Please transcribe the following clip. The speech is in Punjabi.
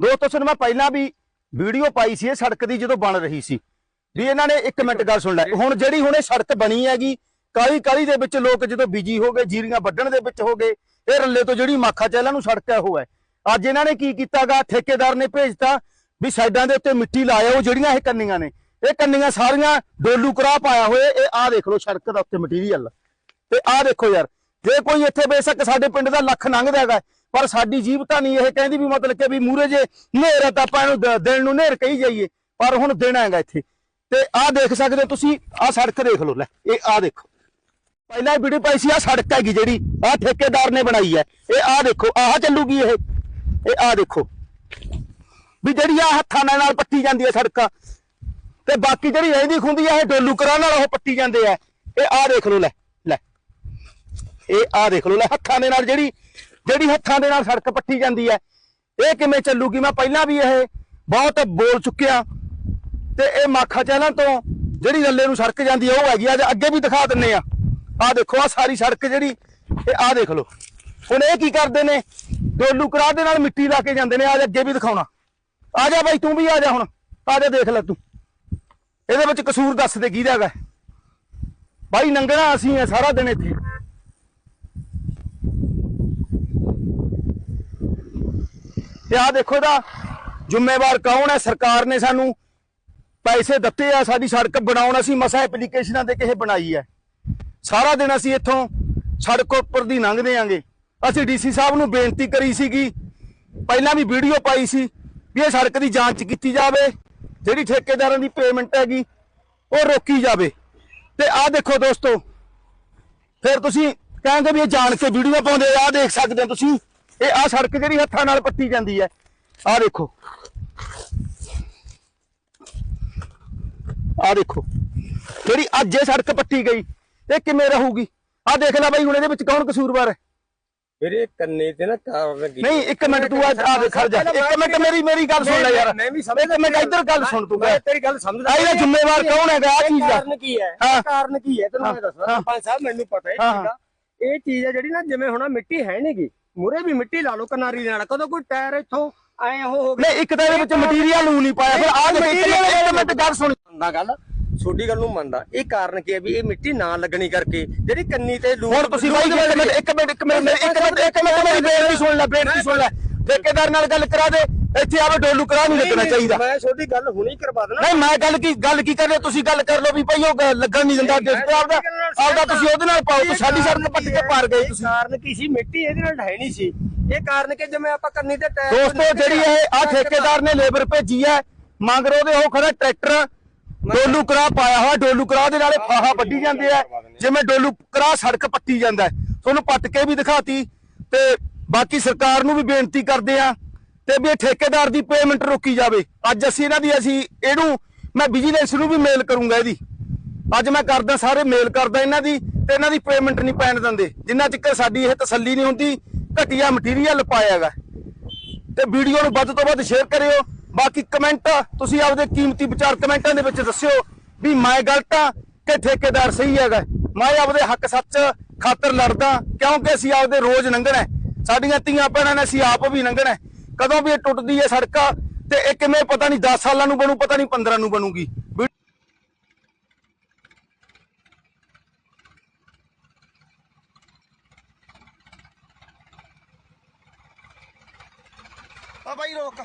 ਦੋਸਤੋ ਤੁਹਾਨੂੰ ਮੈਂ ਪਹਿਲਾਂ ਵੀ ਵੀਡੀਓ ਪਾਈ ਸੀ ਇਹ ਸੜਕ ਦੀ ਜਦੋਂ ਬਣ ਰਹੀ ਸੀ। ਵੀ ਇਹਨਾਂ ਨੇ ਇੱਕ ਮਿੰਟ ਗੱਲ ਸੁਣ ਲੈ, ਹੁਣ ਜਿਹੜੀ ਹੁਣ ਇਹ ਸੜਕ ਬਣੀ ਹੈਗੀ, ਕਾਲੀ ਕਾਲੀ ਦੇ ਵਿੱਚ ਲੋਕ ਜਦੋਂ ਬਿਜ਼ੀ ਹੋ ਗਏ, ਜੀਰੀਆਂ ਵੱਢਣ ਦੇ ਵਿੱਚ ਹੋ ਗਏ, ਇਹ ਰੱਲੇ ਤੋਂ ਜਿਹੜੀ ਮਾਖਾ ਚੈਲਾ ਨੂੰ ਸੜਕ ਹੈ ਉਹ ਹੈ। ਅੱਜ ਇਹਨਾਂ ਨੇ ਕੀ ਕੀਤਾਗਾ, ਠੇਕੇਦਾਰ ਨੇ ਭੇਜਤਾ ਵੀ ਸਾਈਡਾਂ ਦੇ ਉੱਤੇ ਮਿੱਟੀ ਲਾਇਆ, ਉਹ ਜਿਹੜੀਆਂ ਇਹ ਕੰਨੀਆਂ ਨੇ, ਇਹ ਕੰਨੀਆਂ ਸਾਰੀਆਂ ਡੋਲੂ ਕਰਾ ਪਾਇਆ ਹੋਏ ਇਹ ਆਹ ਦੇਖ ਲਓ ਸੜਕ ਦਾ ਉੱਤੇ ਮਟੀਰੀਅਲ ਤੇ ਆਹ ਦੇਖੋ ਯਾਰ, ਜੇ ਕੋਈ ਇੱਥੇ ਬੇਸ਼ੱਕ ਸਾਡੇ ਪਿੰਡ ਦਾ ਲੱਖ ਲੰਘਦਾ ਹੈਗਾ ਪਰ ਸਾਡੀ ਜੀਵਤਾ ਨਹੀਂ, ਇਹ ਕਹਿੰਦੀ ਵੀ ਮਤਲਬ ਕਿ ਵੀ ਮੂਰੇ ਜੇ ਹਨੇਰ ਹੈ ਤਾਂ ਆਪਾਂ ਇਹਨੂੰ ਦਿਨ ਨੂੰ ਹਨੇਰ ਕਹੀ ਜਾਈਏ। ਪਰ ਹੁਣ ਦਿਨ ਹੈਗਾ ਇੱਥੇ। ਤੇ ਆਹ ਦੇਖ ਸਕਦੇ ਹੋ ਤੁਸੀਂ, ਆਹ ਸੜਕ ਦੇਖ ਲਓ, ਲੈ, ਇਹ ਆਹ ਦੇਖੋ। ਪਹਿਲਾਂ ਵੀਡੀਓ ਪਾਈ ਸੀ, ਆਹ ਸੜਕ ਹੈਗੀ ਜਿਹੜੀ, ਆਹ ਠੇਕੇਦਾਰ ਨੇ ਬਣਾਈ ਹੈ। ਇਹ ਆਹ ਦੇਖੋ, ਆਹ ਚੱਲੂਗੀ ਇਹ। ਇਹ ਆਹ ਦੇਖੋ। ਵੀ ਜਿਹੜੀ ਆ ਹੱਥਾਂ ਨਾਲ ਨਾਲ ਪੱਟੀ ਜਾਂਦੀ ਹੈ ਸੜਕਾਂ। ਤੇ ਬਾਕੀ ਜਿਹੜੀ ਰਹਿੰਦੀ ਖੁੰਦੀ ਆ, ਇਹ ਡੋਲੂ ਕਰਾਂ ਨਾਲ ਉਹ ਪੱਟੀ ਜਾਂਦੇ ਆ। ਇਹ ਆਹ ਦੇਖ ਲਓ, ਲੈ ਲੈ। ਇਹ ਆਹ ਦੇਖ ਲਓ, ਲੈ, ਹੱਥਾਂ ਦੇ ਨਾਲ ਜਿਹੜੀ ਜਿਹੜੀ ਹੱਥਾਂ ਦੇ ਨਾਲ ਸੜਕ ਪੱਟੀ ਜਾਂਦੀ ਹੈ, ਇਹ ਕਿਵੇਂ ਚੱਲੂਗੀ? ਮੈਂ ਪਹਿਲਾਂ ਵੀ ਇਹ ਬਹੁਤ ਬੋਲ ਚੁੱਕਿਆ ਤੇ ਇਹ ਮਾਖਾ ਚਹਿਲਾਂ ਤੋਂ ਜਿਹੜੀ ਰੱਲੇ ਨੂੰ ਸੜਕ ਜਾਂਦੀ ਹੈ, ਉਹ ਹੈਗੀ ਅੱਜ ਅੱਗੇ ਵੀ ਦਿਖਾ ਦਿੰਨੇ ਆ। ਆਹ ਦੇਖੋ, ਆ ਸਾਰੀ ਸੜਕ ਜਿਹੜੀ, ਇਹ ਆਹ ਦੇਖ ਲਓ। ਹੁਣ ਇਹ ਕੀ ਕਰਦੇ ਨੇ? ਡੋਲੂ ਕਰਾ ਦੇ ਨਾਲ ਮਿੱਟੀ ਲਾ ਕੇ ਜਾਂਦੇ ਨੇ। ਅੱਜ ਅੱਗੇ ਵੀ ਦਿਖਾਉਣਾ। ਆ ਜਾ ਬਾਈ, ਤੂੰ ਵੀ ਆ ਜਾ ਹੁਣ। ਆ ਜਾ, ਦੇਖ ਲੈ ਤੂੰ। ਇਹਦੇ ਵਿੱਚ ਕਸੂਰ ਦੱਸ ਦੇ, ਕਿਹਦਾ ਹੈਗਾ। ਬਾਈ, ਨੰਗਣਾ ਅਸੀਂ ਆ ਸਾਰਾ ਦਿਨ ਇੱਥੇ। ਤੇ ਆਹ ਦੇਖੋ ਇਹਦਾ ਜ਼ਿੰਮੇਵਾਰ ਕੌਣ ਹੈ? ਸਰਕਾਰ ਨੇ ਸਾਨੂੰ ਪੈਸੇ ਦਿੱਤੇ ਆ, ਸਾਡੀ ਸੜਕ ਬਣਾਉਣ ਅਸੀਂ ਮਸਾ ਐਪਲੀਕੇਸ਼ਨਾਂ ਦੇ ਕਿਸੇ ਬਣਾਈ ਹੈ। ਸਾਰਾ ਦਿਨ ਅਸੀਂ ਇੱਥੋਂ ਸੜਕ ਉੱਪਰ ਦੀ ਲੰਘਦੇ ਆਂਗੇ। ਅਸੀਂ ਡੀਸੀ ਸਾਹਿਬ ਨੂੰ ਬੇਨਤੀ ਕਰੀ ਸੀਗੀ, ਪਹਿਲਾਂ ਵੀ ਵੀਡੀਓ ਪਾਈ ਸੀ ਵੀ ਇਹ ਸੜਕ ਦੀ ਜਾਂਚ ਕੀਤੀ ਜਾਵੇ, ਜਿਹੜੀ ਠੇਕੇਦਾਰਾਂ ਦੀ ਪੇਮੈਂਟ ਹੈਗੀ, ਉਹ ਰੋਕੀ ਜਾਵੇ। ਤੇ ਆਹ ਦੇਖੋ ਦੋਸਤੋ, ਫਿਰ ਤੁਸੀਂ ਕਹਿੰਦੇ ਵੀ ਇਹ ਜਾਣ ਕੇ ਵੀਡੀਓ ਪਾਉਂਦੇ ਆ, ਆਹ ਦੇਖ ਸਕਦੇ ਹੋ ਤੁਸੀਂ। ਇਹ ਆਹ ਸੜਕ ਜਿਹੜੀ ਹੱਥਾਂ ਨਾਲ ਪੱਟੀ ਜਾਂਦੀ ਹੈ। ਆਹ ਦੇਖੋ। ਆਹ ਦੇਖੋ। ਜਿਹੜੀ ਅੱਜ ਇਹ ਸੜਕ ਪੱਟੀ ਗਈ ਇਹ ਕਿਵੇਂ ਰਹੂਗੀ? ਆਹ ਦੇਖ ਲੈ ਬਾਈ ਹੁਣ ਇਹਦੇ ਵਿੱਚ ਕੌਣ ਕਸੂਰਵਾਰ ਹੈ? ਮੇਰੇ ਕੰਨੇ ਤੇ ਨਾ ਕਾਰਨ ਕੀ ਨਹੀਂ ਇੱਕ ਮਿੰਟ ਤੂੰ ਆ ਆ ਦੇਖ ਖੜ ਜਾ। ਇੱਕ ਮਿੰਟ ਮੇਰੀ ਮੇਰੀ ਗੱਲ ਸੁਣ ਲੈ ਯਾਰ। ਮੈਂ ਵੀ ਮਿੰਟ ਇੱਧਰ ਗੱਲ ਸੁਣ ਤੂੰ ਮੈਂ ਤੇਰੀ ਗੱਲ ਸਮਝਦਾ ਆ ਇਹਦਾ ਜ਼ਿੰਮੇਵਾਰ ਕੌਣ ਹੈਗਾ? ਆ ਚੀਜ਼ ਦਾ। ਕਾਰਨ ਕੀ ਹੈ? ਕਾਰਨ ਕੀ ਹੈ? ਤੈਨੂੰ ਮੈਂ ਦੱਸਦਾ। ਪੰਜ ਸਾਹਿਬ ਮੈਨੂੰ ਪਤਾ ਹਾਂ, ਠੀਕ ਆ ਇਹ ਚੀਜ਼ ਹੈ ਜਿਹੜੀ ਨਾ ਜਿਵੇਂ ਹੁਣ ਆਹ ਮਿੱਟੀ ਹੈ ਨਹੀਂਗੀ ਮੂਰੇ ਵੀ ਮਿੱਟੀ ਲਾ ਲਓ ਕਿਨਾਰੀ ਦੇ ਨਾਲ ਕਦੋਂ ਕੋਈ ਟਾਇਰ ਇੱਥੋਂ ਐ ਉਹ ਹੋ ਨਹੀਂ ਇੱਕ ਤਾਂ ਇਹਦੇ ਵਿੱਚ ਮਟੀਰੀਅਲ ਨੂੰ ਨਹੀਂ ਪਾਇਆ ਫਿਰ ਆ ਦੇਖ ਇੱਕ ਮਿੰਟ- ਇੱਕ ਮਿੰਟ ਗੱਲ ਸੁਣ। ਮੰਨਦਾ ਗੱਲ ਛੋਟੀ ਗੱਲ ਨੂੰ ਮੰਨਦਾ। ਇਹ ਕਾਰਨ ਕੀ ਹੈ ਵੀ ਇਹ ਮਿੱਟੀ ਨਾ ਲੱਗਣੀ ਕਰਕੇ ਜਿਹੜੀ ਕੰਨੀ ਤੇ ਲੂਣ ਹੁਣ ਤੁਸੀਂ ਬਾਈ ਇੱਕ ਮਿੰਟ ਇੱਕ ਮਿੰਟ ਇੱਕ ਮਿੰਟ ਇੱਕ ਮਿੰਟ ਮੇਰੀ ਬੇਨਤੀ ਸੁਣ ਲੈ ਬੇਨਤੀ ਸੁਣ ਲੈ। ਠੇਕੇਦਾਰ ਨਾਲ ਗੱਲ ਕਰਾ ਦੇ ਇੱਥੇ ਆਵੇ ਡੋਲੂ ਕਰਾ ਨਹੀਂ ਲੱਗਣਾ ਚਾਹੀਦਾ। ਮੈਂ ਛੋਟੀ ਗੱਲ ਹੁਣੀ ਕਰਵਾ ਦੇਣਾ। ਨਹੀਂ ਮੈਂ ਗੱਲ ਕੀ ਗੱਲ ਕੀ ਕਰਨੀ ਤੁਸੀਂ ਗੱਲ ਕਰ ਲਓ ਵੀ ਭਾਈ ਉਹ ਲੱਗਣ ਨਹੀਂ ਦਿੰਦਾ ਜਿਸ ਤੋਂ ਆਪਦਾ ਆਪਦਾ ਤੁਸੀਂ ਉਹਦੇ ਨਾਲ ਪਾਓ ਤੁਸੀਂ ਸਾਡੀ ਸੜਕ ਪੱਟ ਕੇ ਪਾਰ ਗਏ ਤੁਸੀਂ। ਕਾਰਨ ਕੀ ਸੀ? ਮਿੱਟੀ ਇਹਦੇ ਨਾਲ ਹੈ ਨਹੀਂ ਸੀ। ਇਹ ਕਾਰਨ ਕਿ ਜਿਵੇਂ ਆਪਾਂ ਕੰਨੀ ਤੇ ਟਾਇਰ ਦੋਸਤੋ ਜਿਹੜੀ ਇਹ ਆ ਠੇਕੇਦਾਰ ਨੇ ਲੇਬਰ ਭੇਜੀ ਹੈ ਮੰਗ ਰੋ ਦੇ ਉਹ ਖੜਾ ਟਰੈਕਟਰ ਡੋਲੂ ਕਰਾ ਪਾਇਆ ਹੋਇਆ ਡੋਲੂ ਕਰਾ ਦੇ ਨਾਲੇ ਫਾਹਾ ਵੱਢੀ ਜਾਂਦੇ ਆ ਜਿਵੇਂ ਡੋਲੂ ਕਰਾ ਸੜਕ ਪੱਟੀ ਜਾਂਦਾ। ਤੁਹਾਨੂੰ ਪੱਟ ਕੇ ਵੀ ਦਿਖਾਤੀ ਤੇ ਬਾਕੀ ਸਰਕਾਰ ਨੂੰ ਵੀ ਬੇਨਤੀ ਕਰਦੇ ਆ ਤੇ ਵੀ ਇਹ ਠੇਕੇਦਾਰ ਦੀ ਪੇਮੈਂਟ ਰੋਕੀ ਜਾਵੇ। ਅੱਜ ਅਸੀਂ ਇਹਨਾਂ ਦੀ, ਅਸੀਂ ਇਹਨੂੰ, ਮੈਂ ਵਿਜੀਲੈਂਸ ਨੂੰ ਵੀ ਮੇਲ ਕਰੂੰਗਾ ਇਹਦੀ। ਅੱਜ ਮੈਂ ਕਰਦਾ ਸਾਰੇ ਮੇਲ ਕਰਦਾ ਇਹਨਾਂ ਦੀ ਤੇ ਇਹਨਾਂ ਦੀ ਪੇਮੈਂਟ ਨਹੀਂ ਪੈਣ ਦਿੰਦੇ। ਜਿੰਨਾ ਚਿਰ ਸਾਡੀ ਇਹ ਤਸੱਲੀ ਨਹੀਂ ਹੁੰਦੀ, ਘਟੀਆ ਮਟੀਰੀਅਲ ਪਾਇਆ ਹੈਗਾ। ਤੇ ਵੀਡੀਓ ਨੂੰ ਵੱਧ ਤੋਂ ਵੱਧ ਸ਼ੇਅਰ ਕਰਿਓ। ਬਾਕੀ ਕਮੈਂਟ ਤੁਸੀਂ ਆਪਦੇ ਕੀਮਤੀ ਵਿਚਾਰ ਕਮੈਂਟਾਂ ਦੇ ਵਿੱਚ ਦੱਸਿਓ ਵੀ ਮੈਂ ਗਲਤ ਆ ਕਿ ਠੇਕੇਦਾਰ ਸਹੀ ਹੈਗਾ। ਮੈਂ ਆਪਦੇ ਹੱਕ ਸੱਚ ਖਾਤਰ ਲੜਦਾ, ਕਿਉਂਕਿ ਅਸੀਂ ਆਪਦੇ ਰੋਜ਼ ਲੰਘਣਾ ਸਾਡੀਆਂ ਧੀਆਂ ਭੈਣਾਂ ਨੇ ਅਸੀਂ ਆਪ ਵੀ ਲੰਘਣਾ ਕਦੋਂ ਵੀ ਇਹ ਟੁੱਟਦੀ ਹੈ ਸੜਕਾਂ ਤੇ ਇਹ ਕਿਵੇਂ ਪਤਾ ਨਹੀਂ 10 ਸਾਲਾਂ ਨੂੰ ਬਣੂ, ਪਤਾ ਨਹੀਂ 15 ਨੂੰ ਬਣੂਗੀ। ਆ ਬਾਈ ਰੋਕ।